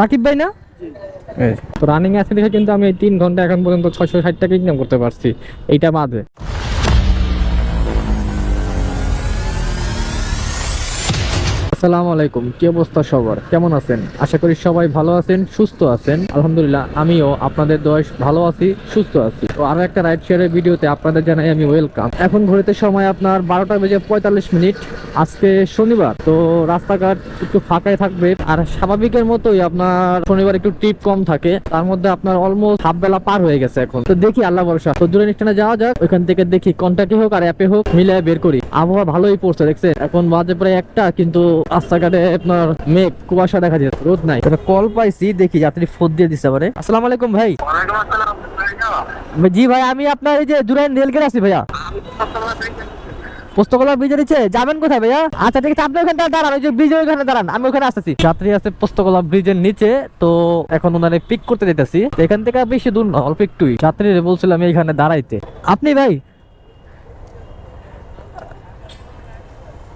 রাকিব ভাই না? তো রানিং আসলে দেখে কিন্তু আমি তিন ঘণ্টা এখন পর্যন্ত ছয়শো ষাট টাকা ইনকাম করতে পারছি। এইটা বাদে। আসসালামু আলাইকুম। কি অবস্থা সবার? কেমন আছেন? আশা করি সবাই ভালো আছেন, সুস্থ আছেন। আলহামদুলিল্লাহ, আমিও আপনাদের দোয়ায় ভালো আছি, সুস্থ আছি। তো আরও একটা রাইড শেয়ারের ভিডিওতে আপনাদের জানাই আমি ওয়েলকাম। এখন ঘড়িতে সময় আপনার বারোটা বেজে পঁয়তাল্লিশ মিনিট। আজকে শনিবার, তো রাস্তাঘাট একটু ফাঁকাই থাকবে। আর স্বাভাবিকের মতোই আপনার শনিবার একটু ট্রিপ কম থাকে। তার মধ্যে আপনার অলমোস্ট হাফ বেলা পার হয়ে গেছে এখন। তো দেখি আল্লাহ ভরসা। তো দূরে স্টেশনে যাওয়া যাক, ওইখান থেকে দেখি কন্ট্যাক্টে হোক আর অ্যাপে হোক, মিলে বের করি। আবহাওয়া ভালোই পড়ছে দেখছে এখন বাজে প্রায় একটা, কিন্তু রাস্তাঘাটে আপনার মেঘ, কুয়াশা দেখা যায়, রোদ নাই। কল পাইছি, দেখি যাত্রী ফোন দিয়ে দিতে পারে আসসালামু আলাইকুম ভাই। জি ভাই, আমি আপনার এই যে জুরাইন রেলগেট আছি ভাইয়া। পোস্তকলা ব্রিজে নিচে যাবেন কোথায় ভাইয়া? আচ্ছা ঠিক আছে, আপনি ওখানে দাঁড়ান, ওই যে ব্রিজের ওখানে দাঁড়ান, আমি ওখানে আসতেছি। যাত্রী আছে পোস্তকলা ব্রিজের নিচে, তো এখন ওনারে পিক করতে যেতেছি এখান থেকে বেশি দূর না, অল্প একটুই। যাত্রী বলছিলাম এইখানে দাঁড়াইতে। আপনি ভাই?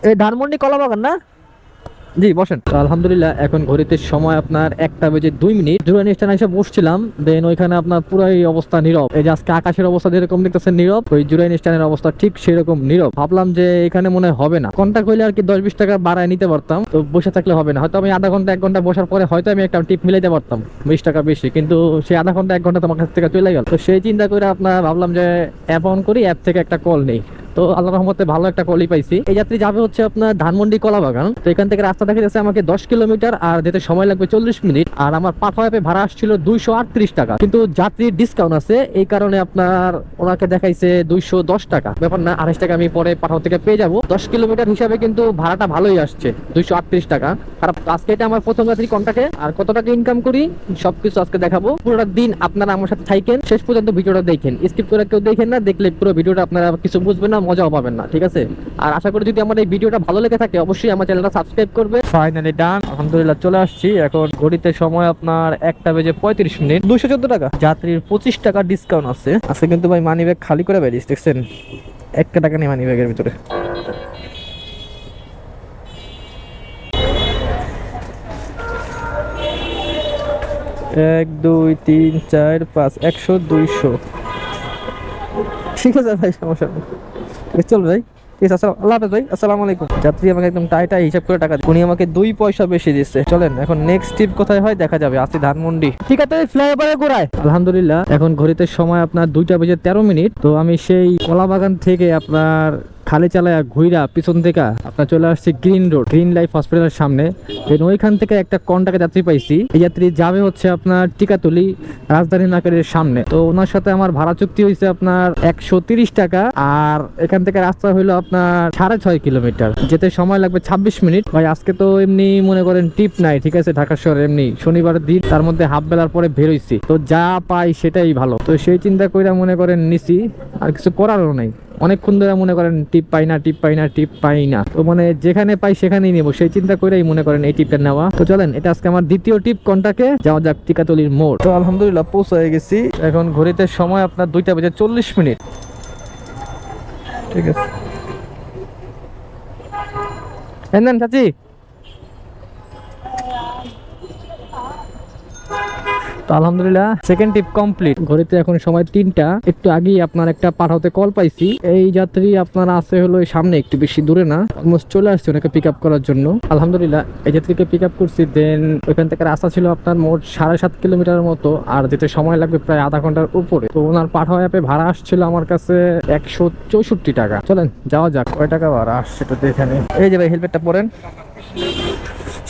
এই ধানমন্ডি কলা বাগান না? জি, বসেন। আলহামদুলিল্লাহ, এখন ঘড়িতে সময় আপনার একটা বেজে দুই মিনিট। জুরানি স্টেশনে এসে বসছিলাম, দেন ওইখানে আপনার পুরাই অবস্থা নীরব। এই যে আজকে আকাশের অবস্থা যেরকম দেখতেছেন নীরব, ওই জুরানি স্টেশনের অবস্থা ঠিক সেরকম নীরব। ভাবলাম যে এখানে মনে হবে না। কন্টাক্ট হইলে আর কি দশ বিশ টাকা বাড়ায় নিতে পারতাম, তো বসে থাকলে হবে না। হয়তো আমি আধা ঘণ্টা, এক ঘণ্টা বসার পরে হয়তো আমি একটা টিপ মিলাইতে পারতাম, বিশ টাকা বেশি। কিন্তু সেই আধা ঘণ্টা, এক ঘণ্টা তোমার কাছ থেকে চলে গেল। তো সেই চিন্তা করে আপনার ভাবলাম যে অ্যাপ অন করি, অ্যাপ থেকে একটা কল নেই। তো আল্লাহ রহমতে ভালো একটা কলই পাইছি। এই যাত্রী যাবে হচ্ছে আপনার ধানমন্ডি কলা বাগান তো এখান থেকে রাস্তা দেখা যাচ্ছে আমাকে দশ কিলোমিটার আর যেতে সময় লাগবে চল্লিশ মিনিট। আর আমার পাঠা অ্যাপে ভাড়া আসছিল দুইশো আটত্রিশ টাকা। কিন্তু যাত্রীর ডিসকাউন্ট আছে, এই কারণে আপনার ওনাকে দেখাইছে দুইশো দশ টাকা। ব্যাপার না, আড়াইশ টাকা আমি পরে পাঠাও থেকে পেয়ে যাব। দশ কিলোমিটার হিসাবে কিন্তু ভাড়াটা ভালোই আসছে, দুইশো আটত্রিশ টাকা। খারাপ, আজকে এটা আমার প্রথম যাত্রী কন্টাক্টে। আর কত টাকা ইনকাম করি, সবকিছু আজকে দেখাবো। পুরোটা দিন আপনারা আমার সাথে থাকেন। শেষ পর্যন্ত ভিডিওটা দেখেন। স্কিপ করে কেউ দেখেন না, দেখলে পুরো ভিডিওটা আপনারা কিছু বুঝবেন না। মজাও পাবেন না ঠিক আছে? আর আশা করি যদি আমার এই ভিডিওটা ভালো লেগে থাকে অবশ্যই আমার চ্যানেলটা সাবস্ক্রাইব করবে। ফাইনালি ডান আলহামদুলিল্লাহ চলে আসছি। এখন ঘড়িতে সময় আপনার একটা বেজে পঁয়ত্রিশ মিনিট। দুশো চোদ্দ টাকা। যাত্রীর পঁচিশ টাকা ডিসকাউন্ট আছে। আজকে কিন্তু ভাই মানি ব্যাগ খালি করে বেরিয়েছি দেখছেন? একটা টাকা নেই মানি ব্যাগের ভিতরে। এক দুই তিন চার পাঁচ একশো দুইশো। ঠিক আছে ভাই সমস্যা নেই। চল ভাই ঠিক আছে আসসালাম আল্লাহ হাফেজ ভাই আসসালামু আলাইকুম। যাত্রী আমাকে একদম টাইটা হিসাব করে টাকা উনি আমাকে দুই পয়সা বেশি দিচ্ছে। চলেন এখন নেক্সট ট্রিপ কোথায় হয় দেখা যাবে। আসি ধানমন্ডি। ঠিক আছে ফ্লাইওভারে ঘোরায়। আলহামদুলিল্লাহ এখন ঘড়িতে সময় আপনার দুইটা বেজে তেরো মিনিট। তো আমি সেই কলা বাগান থেকে আপনার খালি চালায় ঘুইরা পিছন থেকে আপনার চলে আসছে গ্রিন রোড গ্রিন লাইফ হসপিটালের সামনে। ওইখান থেকে একটা কন্টাক্ট যাত্রী পাইছি। এই যাত্রী যাবে হচ্ছে আপনার টিকাতলি, রাজধানী নাকারের সামনে। তো ওনার সাথে আমার ভাড়া চুক্তি হয়েছে আপনার একশো টাকা, আর এখান থেকে রাস্তা হইল আপনার সাড়ে ছয় কিলোমিটার। যেতে সময় লাগবে ছাব্বিশ মিনিট। ভাই, আজকে তো এমনি মনে করেন টিপ নাই, ঠিক আছে? ঢাকা শহরে এমনি শনিবার দিন, তার মধ্যে হাফ বেলার পরে বেরোইছি তো যা পাই সেটাই ভালো। তো সেই চিন্তা কইরা মনে করেন নিছি, আর কিছু করারও নাই। অনেকক্ষণ ধরে মনে করেন টিপ পাই না, টিপ পাই না, টিপ পাই না। তো মানে যেখানে পাই সেখানেই নেব। সেই চিন্তা করেই মনে করেন এই টিপটা নেওয়া। তো চলেন, এটা আজকে আমার দ্বিতীয় টিপ কোনটাকে? যাওয়া যাক, টিকাতলির মোড়। তো আলহামদুলিল্লাহ পৌঁছে গেছি। এখন ঘড়িতে সময় আপনার দুইটা বেজে চল্লিশ মিনিট। ঠিক আছে। চাচি। তো আলহামদুলিল্লাহ সেকেন্ড টিপ কমপ্লিট ঘড়িতে এখন সময় তিনটা। একটু আগেই আপনার একটা পাঠাতে কল পাইছি। এই যাত্রী আপনার আছে হলো সামনে, একটু বেশি দূরে না। অলমোস্ট চলে আসছে ওনাকে পিক আপ করার জন্য। আলহামদুলিল্লাহ, এই যাত্রীকে পিক আপ করছি। দেন ওইখান থেকে রাস্তা ছিল আপনার মোট সাড়ে সাত কিলোমিটারের মতো। আর যেতে সময় লাগবে প্রায় আধা ঘণ্টার উপরে। তো ওনার পাঠাও অ্যাপে ভাড়া আসছিল আমার কাছে একশো চৌষট্টি টাকা। চলেন, যাওয়া যাক। কয় টাকা ভাড়া আসছে তো দেখে নিই। এই যে ভাই হেলমেটটা পরেন।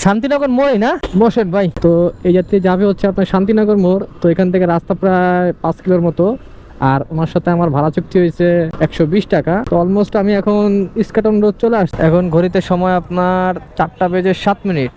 শান্তিনগর মোড়ই না? বসেন ভাই তো এই যাতে যাবে হচ্ছে আপনার শান্তিনগর মোড় তো এখান থেকে রাস্তা প্রায় পাঁচ কিলোর মতো। আর ওনার সাথে আমার ভাড়া চুক্তি হয়েছে একশো বিশ টাকা। তো অলমোস্ট আমি এখন ইস্কাটন রোড চলে আসছি। এখন ঘড়িতে সময় আপনার চারটা বেজে সাত মিনিট।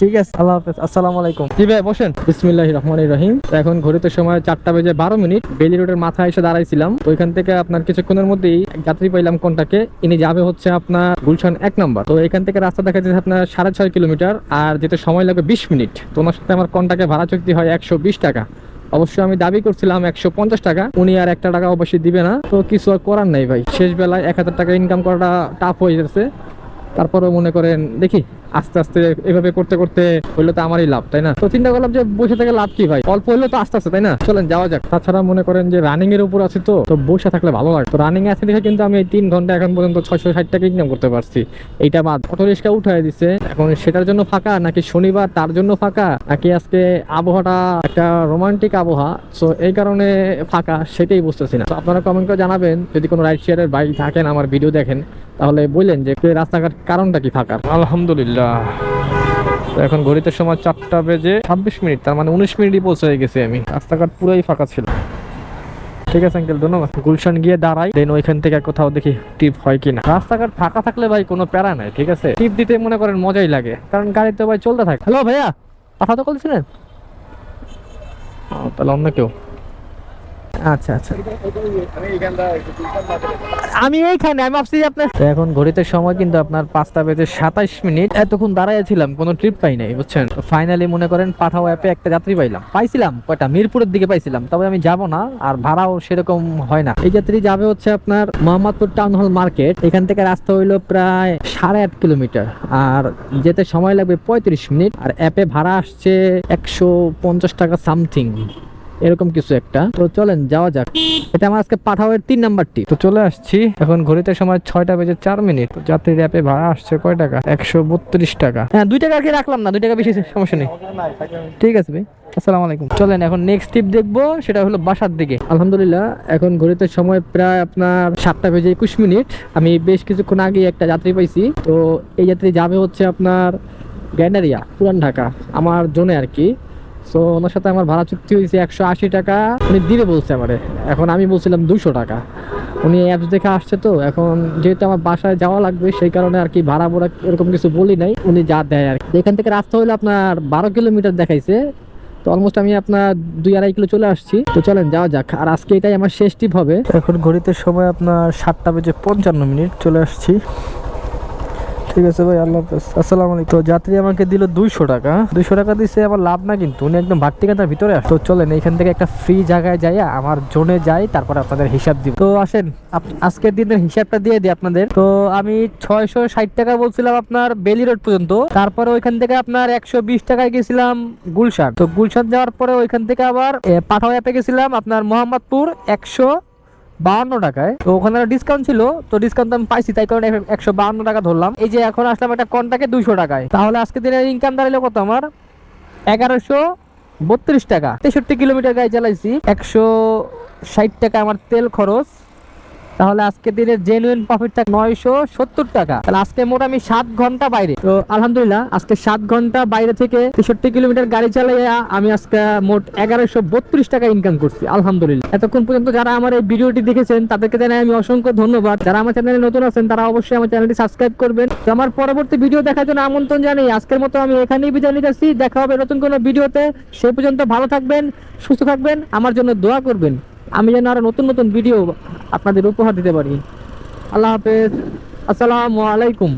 ঠিক আছে, আল্লাহ হাফেজ, আসসালামু আলাইকুম। জি ভাই, বসেন। বিসমিল্লাহ রহমান রহিম। এখন ঘড়িতে সময় চারটা বেজে বারো মিনিট। বেলি রোডের মাথায় এসে দাঁড়াইছিলাম। ওইখান থেকে আপনার কিছুক্ষণের মধ্যেই যাত্রী পাইলাম কোনটাকে। ইনি যাবে হচ্ছে আপনার গুলশান এক নম্বর। তো এখান থেকে রাস্তা দেখা যাচ্ছে আপনার সাড়ে ছয় কিলোমিটার। আর যেতে সময় লাগবে বিশ মিনিট। তো ওনার সাথে আমার কোনটাকে ভাড়া চুক্তি হয় একশো বিশ টাকা। অবশ্যই আমি দাবি করছিলাম একশো পঞ্চাশ টাকা। উনি আর একটা টাকা অবশ্যই দিবে না। তো কিছু আর করার নাই ভাই। শেষ বেলায় এক হাজার টাকা ইনকাম করাটা টাফ হয়ে যাচ্ছে। তারপরেও মনে করেন, দেখি। আস্তে আস্তে এভাবে করতে করতে হইল তো আমারই লাভ, তাই না? তো চিন্তা করলাম যে বসে থেকে লাভ কি ভাই? অল্প হইল তো আস্তে আস্তে, তাই না? চলেন, যাওয়া যাক। তাছাড়া মনে করেন যে রানিং এর উপর আছে তো তো বসে থাকলে ভালো লাগে। তো রানিং আছে দেখে কিন্তু আমি এই তিন ঘণ্টা এখন পর্যন্ত ছয়শো ষাট টাকা ইনকাম করতে পারছি। এইটা বাদ। অটো রিক্সা উঠাই দিছে। এখন সেটার জন্য ফাঁকা, নাকি শনিবার তার জন্য ফাঁকা, নাকি আজকে আবহাওয়াটা একটা রোমান্টিক আবহাওয়া? সো এই কারণে ফাঁকা, সেটাই বুঝতেছি না। তো আপনারা কমেন্ট করে জানাবেন, যদি কোনো রাইড শেয়ারের বাইক থাকেন, আমার ভিডিও দেখেন, তাহলে বললেন যে রাস্তাঘাট কারণটা কি ফাঁকা? আলহামদুলিল্লাহ। তো এখন ঘড়িতে সময় চারটা বেজে ছাব্বিশ মিনিট, তার মানে উনিশ মিনিটই পৌঁছে গেছি আমি। রাস্তাঘাট পুরোই ফাঁকা ছিল। ঠিক আছে আঙ্কেল ধন্যবাদ। গুলশান গিয়ে দাঁড়াই দেন ওইখান থেকে কোথাও দেখি টিপ হয় কিনা। রাস্তাঘাট ফাঁকা থাকলে ভাই কোনো প্যারা নাই, ঠিক আছে? টিপ দিতে মনে করেন মজাই লাগে, কারণ গাড়িতে ভাই চলতে থাকে। হ্যালো ভাইয়া, কথা তো বলছিলেন তাহলে অন্য কেউ। আচ্ছা আচ্ছা। আমি এইখানে আমি ভাবছি আপনার এখন ঘড়িতে সময় কিন্তু আপনার পাঁচটা বেজে সাতাইশ মিনিট। এতক্ষণ দাঁড়াইছিলাম কোনো ট্রিপ পাই নাই বুঝছেন? ফাইনালি মনে করেন পাঠাও অ্যাপে একটা যাত্রী পাইলাম। পাইছিলাম কয়টা? মিরপুরের দিকে পাইছিলাম তবে আমি যাব না আর ভাড়াও সেরকম হয় না। এই যাত্রী যাবে হচ্ছে আপনার মোহাম্মদপুর টাউন হল মার্কেট এখান থেকে রাস্তা হইল প্রায় সাড়ে আট কিলোমিটার আর যেতে সময় লাগবে পঁয়ত্রিশ মিনিট। আর অ্যাপে ভাড়া আসছে একশো পঞ্চাশ টাকা সামথিং এরকম কিছু একটা। তো চলেন যাওয়া যাক। এটা আমার আজকে পাঠাওয়ের তিন নাম্বারটি। তো চলে আসছি। এখন ঘড়িতে সময় ছয়টা বেজে চার মিনিট। তো যাত্রীর অ্যাপে ভাড়া আসছে কয় টাকা? একশো বত্রিশ টাকা। হ্যাঁ দুই টাকা আর কি রাখলাম না দুই টাকা বেশি সমস্যা নেই। ঠিক আছে ভাই আসসালামু আলাইকুম। চলেন এখন নেক্সট টিপ দেখব সেটা হলো বাসার দিকে। আলহামদুলিল্লাহ এখন ঘড়িতে সময় প্রায় আপনার সাতটা বেজে একুশ মিনিট। আমি বেশ কিছুক্ষণ আগে একটা যাত্রী পাইছি। তো এই যাত্রী যাবে হচ্ছে আপনার গ্যান্ডারিয়া পুরান ঢাকা। আমার জোনে আর কি। সো ওনার সাথে আমার ভাড়া চুক্তি হয়েছে একশো আশি টাকা। উনি দিবে বলছে আমারে। এখন আমি বলছিলাম দুশো টাকা। উনি অ্যাপস দেখে আসছে তো। এখন যেহেতু আমার বাসায় যাওয়া লাগবে, সেই কারণে আর কি ভাড়া ভোড়া এরকম কিছু বলি নাই। উনি যা দেয় আর। এখান থেকে রাস্তা হলো আপনার বারো কিলোমিটার দেখাইছে। তো অলমোস্ট আমি আপনার দুই আড়াই কিলো চলে আসছি। তো চলেন, যাওয়া যাক। আর আজকে এটাই আমার শেষ টিপ হবে। এখন ঘড়িতে সময় আপনার সাতটা বেজে পঞ্চান্ন মিনিট। চলে আসছি। ঠিক আছে ভাই, আল্লাহ হাফেজ। আসসালামু আলাইকুম। তো যাত্রী আমাকে দিল দুইশো টাকা। দুইশো টাকা দিছে আমার লাভ না কিন্তু। উনি একদম ভাট্টিকাতার ভিতরে আস। তো চলেন এখান থেকে একটা ফ্রি জায়গায় যাই আমার জোনে যাই, তারপর আপনাদের হিসাব দিব। তো আসেন আজকের দিনের হিসাবটা দিয়ে দিই আপনাদের। তো আমি ছয়শো ষাট টাকা বলছিলাম আপনার বেলি রোড পর্যন্ত। তারপরে ওইখান থেকে আপনার একশো বিশ টাকায় গেছিলাম গুলশান। তো গুলশান যাওয়ার পরে ওইখান থেকে আবার পাঠাও অ্যাপে গেছিলাম আপনার মোহাম্মদপুর একশো বাহান্ন টাকায়। তো ওখানে ডিসকাউন্ট ছিল, তো ডিসকাউন্ট আমি পাইছি, তাই কারণে একশো বাহান্ন টাকা ধরলাম। এই যে এখন আসলাম একটা কন্টাকে দুশো টাকায়। তাহলে আজকে দিনের ইনকাম দাঁড়াল কত আমার? এগারোশো বত্রিশ টাকা। তেষট্টি কিলোমিটার গায়ে চালাইছি, একশো ষাট টাকা আমার তেল খরচ। তাহলে আজকে দিনের জেনুইন প্রফিট থাকে নয়শো সত্তর টাকা। তাহলে আজকে মোট আমি সাত ঘণ্টা বাইরে। তো আলহামদুলিল্লাহ, আজকে সাত ঘণ্টা বাইরে থেকে তেষট্টি কিলোমিটার গাড়ি চালাইয়া আমি আজকে মোট এগারোশো বত্রিশ টাকা ইনকাম করছি, আলহামদুলিল্লাহ। এতক্ষণ পর্যন্ত যারা আমার এই ভিডিওটি দেখেছেন, তাদেরকে জানাই আমি অসংখ্য ধন্যবাদ। যারা আমার চ্যানেলে নতুন আছেন, তারা অবশ্যই আমার চ্যানেলটি সাবস্ক্রাইব করবেন। তো আমার পরবর্তী ভিডিও দেখার জন্য আমন্ত্রণ জানাই আজকের মতো আমি এখানেই বিদায় নিতেছি দেখা হবে নতুন কোনো ভিডিওতে সেই পর্যন্ত ভালো থাকবেন, সুস্থ থাকবেন, আমার জন্য দোয়া করবেন। আমি যেন আরও নতুন নতুন ভিডিও আপনাদের উপহার দিতে পারি। আল্লাহ হাফেজ। আসসালামু আলাইকুম।